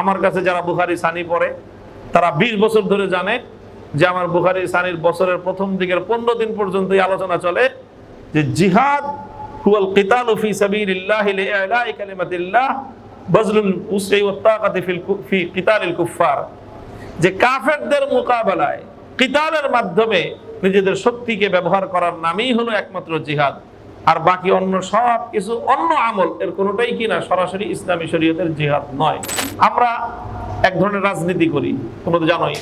আমার কাছে যারা বুখারি, সানি পড়ে, তারা বিশ বছর ধরে জানে যে আমার বুখারি, সানির বছরের প্রথম দিকের পনেরো দিন পর্যন্ত আলোচনা চলে যে জিহাদ হুয়াল কিতাল ফি সাবিলিল্লাহ লিইলাই কালিমাতিল্লাহ বাজলুল উসরি ওয়াত তাকাতি ফিল ফি কিতালিল কুফফার। যে কাফেরদের মোকাবেলায় কিতালের মাধ্যমে নিজেদের শক্তিকে ব্যবহার করার নামই হলো একমাত্র জিহাদ। আর বাকি অন্য সব কিছু অন্য আমল, এর কোনোটাই কিনা সরাসরি ইসলামী শরীয়তের জিহাদ নয়। আমরা এক ধরনের রাজনীতি করি, তোমরা তো জানোই।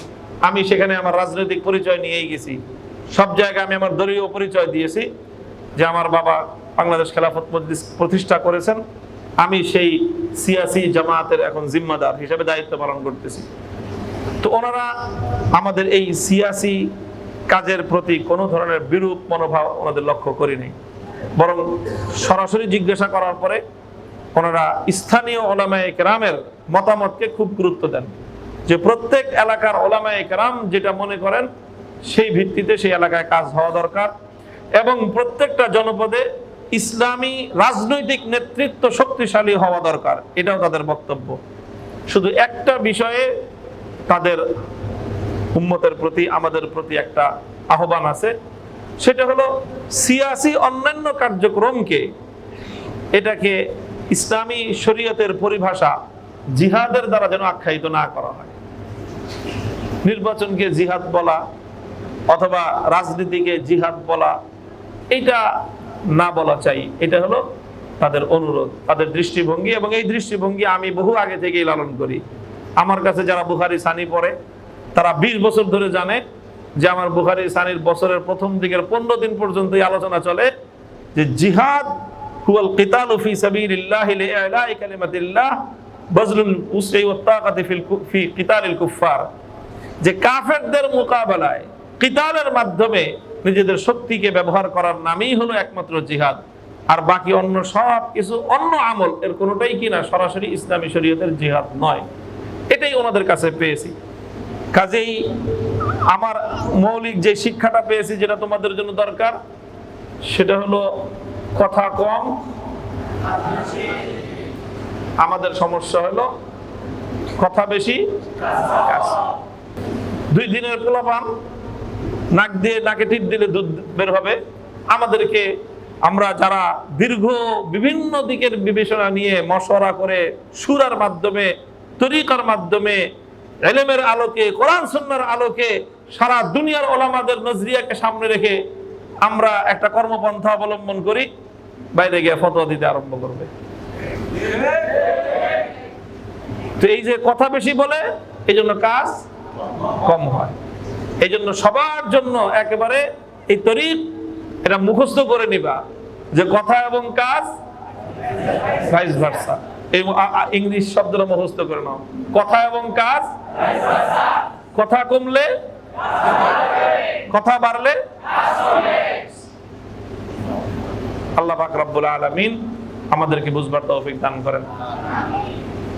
আমি সেখানে আমার রাজনৈতিক পরিচয় নিয়েই গেছি। সব জায়গায় আমি আমার দলীয় পরিচয় দিয়েছি, যে আমার বাবা বাংলাদেশ খেলাফত মজলিস প্রতিষ্ঠা করেছেন। আমি সেই সিয়াসি জামায়াতের এখন জিম্মাদার হিসেবে দায়িত্ব পালন করতেছি। তো ওনারা আমাদের এই সিয়াসি কাজের প্রতি কোনো ধরনের বিরূপ মনোভাব ওনাদের লক্ষ্য করি নাই বরং সরাসরি জিজ্ঞাসা করার পরে ওনারা স্থানীয় ওলামায়ে কেরামের মতামতকে খুব গুরুত্ব দেন। যে প্রত্যেক এলাকার ওলামায়ে কেরাম যেটা মনে করেন, সেই ভিত্তিতে সেই এলাকায় কাজ হওয়া দরকার এবং প্রত্যেকটা জনপদে ইসলামী রাজনৈতিক নেতৃত্ব শক্তিশালী হওয়া দরকার, এটাও তাদের বক্তব্য। শুধু একটা বিষয়ে তাদের উম্মতের প্রতি, আমাদের প্রতি একটা আহ্বান আছে সেটা হলো সিয়াসি অন্যান্য কার্যক্রমকে এটাকে ইসলামী শরীয়তের পরিভাষা জিহাদের দ্বারা যেন আখ্যায়িত না করা হয়। নির্বাচনকে জিহাদ বলা অথবা রাজনীতিকে জিহাদ বলা এটা না বলা চাই। এটা হলো তাদের অনুরোধ, তাদের দৃষ্টিভঙ্গি এবং এই দৃষ্টিভঙ্গি আমি বহু আগে থেকেই লালন করি। আমার কাছে যারা বুহারি সানি পড়ে, তারা বিশ বছর ধরে জানে যে আমার বুখারি সানির বছরের প্রথম দিকের পনেরো দিন পর্যন্ত এই আলোচনা চলে যে জিহাদ হুয়াল কিতালু ফি সাবিলিল্লাহ লিইলাই কালিমাতিল্লাহ বাজলুল উসরি ওয়াত তাকাতি ফিল ফি কিতালিল কুফফার। যে কাফেরদের মোকাবেলায়, কিতালের মাধ্যমে নিজেদের শক্তিকে ব্যবহার করার নামই হলো একমাত্র জিহাদ। আর বাকি অন্য সব কিছু অন্য আমল, এর কোনোটাই কিনা সরাসরি ইসলামী শরীয়তের জিহাদ নয়। এটাই ওনাদের কাছে পেয়েছি। কাজেই আমার মৌলিক যে শিক্ষাটা পেয়েছি যেটা তোমাদের জন্য দরকার, সেটা হলো কথা কম। আমাদের সমস্যা হলো কথা বেশি। দুই দিনের পোলাপান, নাক দিয়ে নাকে টিপ দিলে দুধ বের হবে। আমাদেরকে আমরা যারা দীর্ঘ বিভিন্ন দিকের বিবেচনা নিয়ে মশওয়ারা করে সুরার মাধ্যমে, তরিকার মাধ্যমে এলেমের আলোকে, কোরআন সুন্নার আলোকে সারা দুনিয়ার ওলামাদের নজরিয়াকে সামনে রেখে আমরা একটা কর্মপন্থা অবলম্বন করি, বাইরে গিয়ে ফতোয়া দিতে আরম্ভ করবে। তো এই যে কথা বেশি বলে, এই জন্য কাজ কম হয়। এই জন্য সবার জন্য একেবারে এই তরিক এটা মুখস্থ করে নিবা যে কথা এবং কাজ ভাইস ভার্সা ইংলিশ শব্দটা মুখস্থ করে নাও। কথা এবং কাজ কথা কমলে, কথা বাড়লে, আল্লাহ পাক রব্বুল আলামিন আমাদেরকে বুঝবার তৌফিক দান করেন।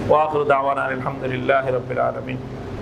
ওয়া আখিরু দাওয়ানা আলহামদুলিল্লাহি রাব্বিল আলামিন।